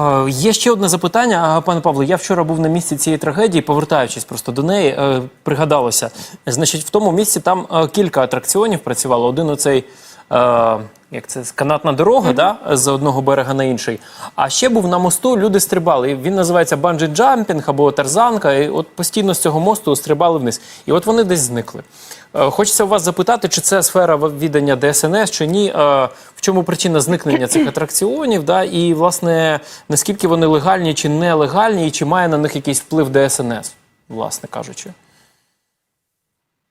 Е, Є ще одне запитання, пане Павло. Я вчора був на місці цієї трагедії, повертаючись просто до неї, е, пригадалося. Значить, в тому місці там е, кілька атракціонів працювало. Один оцей. Е, Як це канатна дорога, да, з одного берега на інший. А ще був на мосту, люди стрибали. Він називається банджі джампінг або тарзанка. І от постійно з цього мосту стрибали вниз. І от вони десь зникли. Е, Хочеться у вас запитати, чи це сфера відання ДСНС, чи ні. Е, В чому причина зникнення цих атракціонів? Да? І, власне, наскільки вони легальні чи нелегальні, і чи має на них якийсь вплив ДСНС, власне кажучи.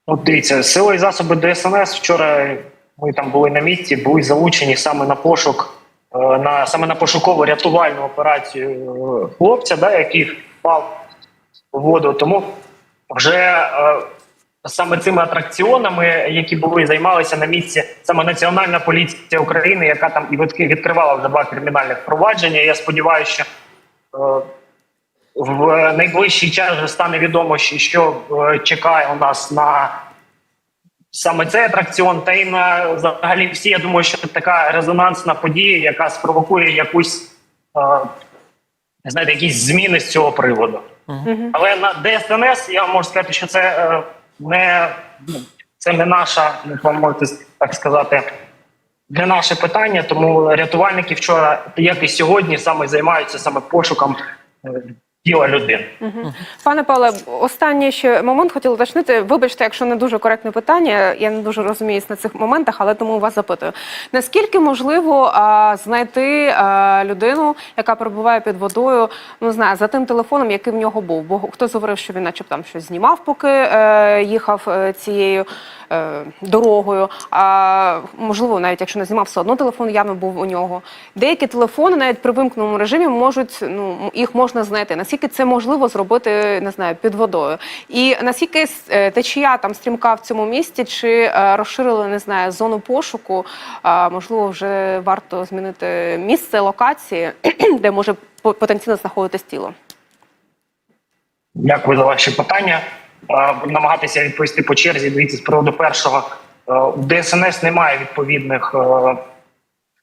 От дивіться, сили і засоби ДСНС вчора ми там були на місці, були залучені саме на пошук, е, на саме на пошукову рятувальну операцію е, хлопця, да, який впав у воду. Тому вже е, саме цими атракціонами, які були, займалися на місці саме Національна поліція України, яка там і відкривала вже два кримінальних провадження. Я сподіваюся, що в найближчий час вже стане відомо, що- чекає у нас на саме цей атракціон, та й на взагалі всі. Я думаю, що це така резонансна подія, яка спровокує якусь е, знаєте, якісь зміни з цього приводу. Але на ДСНС я можу сказати, що це е, не ну, це не наша, як вам можете так сказати. Не наше питання, тому рятувальники вчора, як і сьогодні, саме займаються саме пошуком е, тіла людини. Пане Павле, останній ще момент хотіла уточнити. Вибачте, якщо не дуже коректне питання, я не дуже розуміюсь на цих моментах, але тому вас запитую. Наскільки можливо а, знайти а, людину, яка перебуває під водою, ну знаю, за тим телефоном, який в нього був? Бо хтось говорив, що він, начебто, там щось знімав, поки е, їхав е, цією дорогою. А можливо, навіть якщо не знімав, все одно телефон явно був у нього. Деякі телефони навіть при вимкненому режимі можуть ну їх можна знайти. Наскільки це можливо зробити, не знаю, під водою? І наскільки е, течія там стрімка в цьому місті, чи е, розширили не знаю зону пошуку? Можливо, вже варто змінити місце локації, де може по- потенційно знаходитись тіло. Дякую за ваші питання. Е, намагатися відповісти по черзі. Дивіться, з приводу першого Е, у ДСНС немає відповідних е,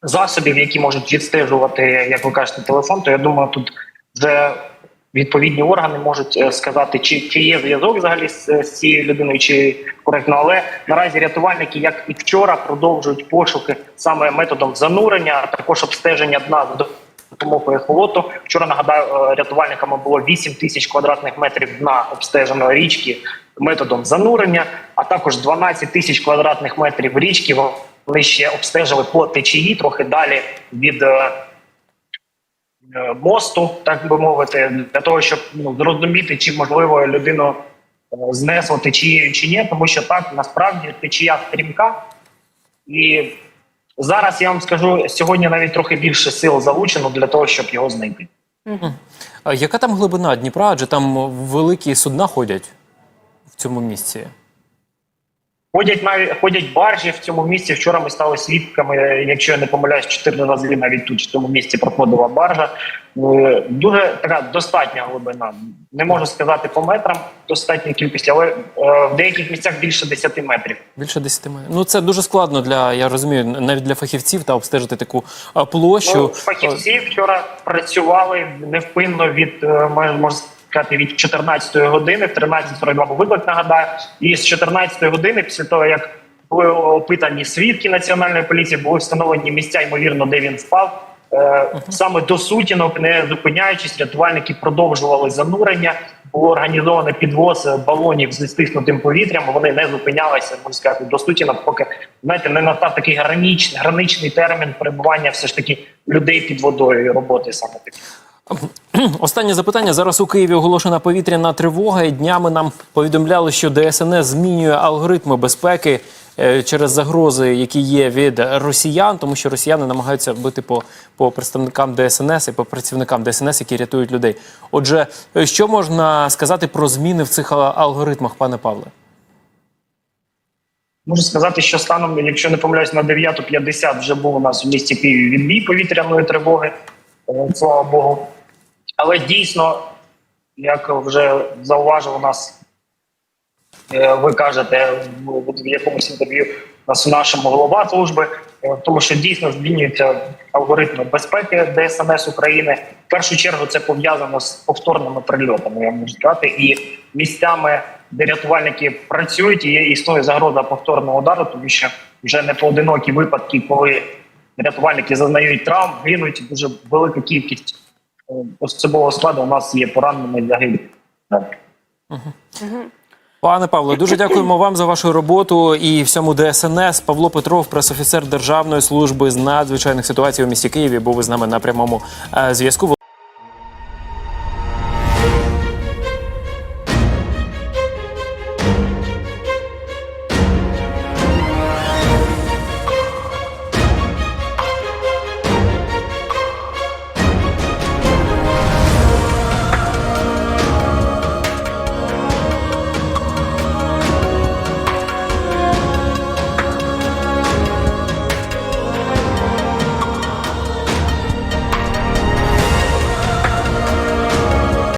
засобів, які можуть відстежувати, як ви кажете, телефон. То я думаю, тут вже відповідні органи можуть е, сказати, чи, чи є зв'язок взагалі з, з цією людиною, чи коректно. Але наразі рятувальники, як і вчора, продовжують пошуки саме методом занурення, а також обстеження дна з допомогою ехолоту. Вчора нагадаю, е, рятувальниками було 8 тисяч квадратних метрів дна обстеженої річки методом занурення, а також 12 тисяч квадратних метрів річки. Вони ще обстежили по течії трохи далі від е, е, мосту, так би мовити, для того, щоб ну, зрозуміти, чи можливо людину знесло течією чи ні, тому що так насправді течія стрімка. І зараз я вам скажу, сьогодні навіть трохи більше сил залучено для того, щоб його знайти. А яка там глибина Дніпра? Адже там великі судна ходять в цьому місці. Ходять навіть ходять баржі в цьому місці. Вчора ми стали свідками. Якщо я не помиляюсь, чотири рази навіть тут в цьому місці проходила баржа. Е, Дуже така достатня глибина. Не можу сказати по метрам достатня кількість, але е, в деяких місцях більше 10 метрів. Більше 10 метрів. Ну це дуже складно для, я розумію, навіть для фахівців та обстежити таку площу. Ну, фахівці вчора працювали невпинно від е, можна сказати від 14 години, в 13.42 був виклик, нагадаю, і з 14 години, після того як були опитані свідки національної поліції, були встановлені місця, ймовірно, де він спав. Е, Саме до сутінок, не зупиняючись, рятувальники продовжували занурення. Було організовано підвоз балонів з стиснутим повітрям. Вони не зупинялися, можна сказати, до сутінок, поки знаєте, не настав такий граничний, граничний термін перебування все ж таки людей під водою і роботи саме такі. Останнє запитання. Зараз у Києві оголошена повітряна тривога. І днями нам повідомляли, що ДСНС змінює алгоритми безпеки е, через загрози, які є від росіян, тому що росіяни намагаються бити по, по представникам ДСНС і по працівникам ДСНС, які рятують людей. Отже, е, що можна сказати про зміни в цих а, алгоритмах, пане Павле? Можу сказати, що станом, якщо не помиляюсь, на 9.50 вже був у нас у місті Києві відбій повітряної тривоги. Е, Слава Богу. Але дійсно, як вже зауважив у нас, е, ви кажете в в якомусь інтерв'ю нас у нашому голова служби, е, тому що дійсно змінюються алгоритми безпеки ДСНС України. В першу чергу це пов'язано з повторними прильотами. Я можу сказати, і місцями, де рятувальники працюють, є- існує загроза повторного удару, тому що вже не поодинокі випадки, коли рятувальники зазнають травм, гинуть дуже велика кількість особового складу. У нас є пораненими і загиблі. Пане Павло, дуже дякуємо вам за вашу роботу і всьому ДСНС. Павло Петров, пресофіцер Державної служби з надзвичайних ситуацій у місті Києві, був із нами на прямому е, зв'язку.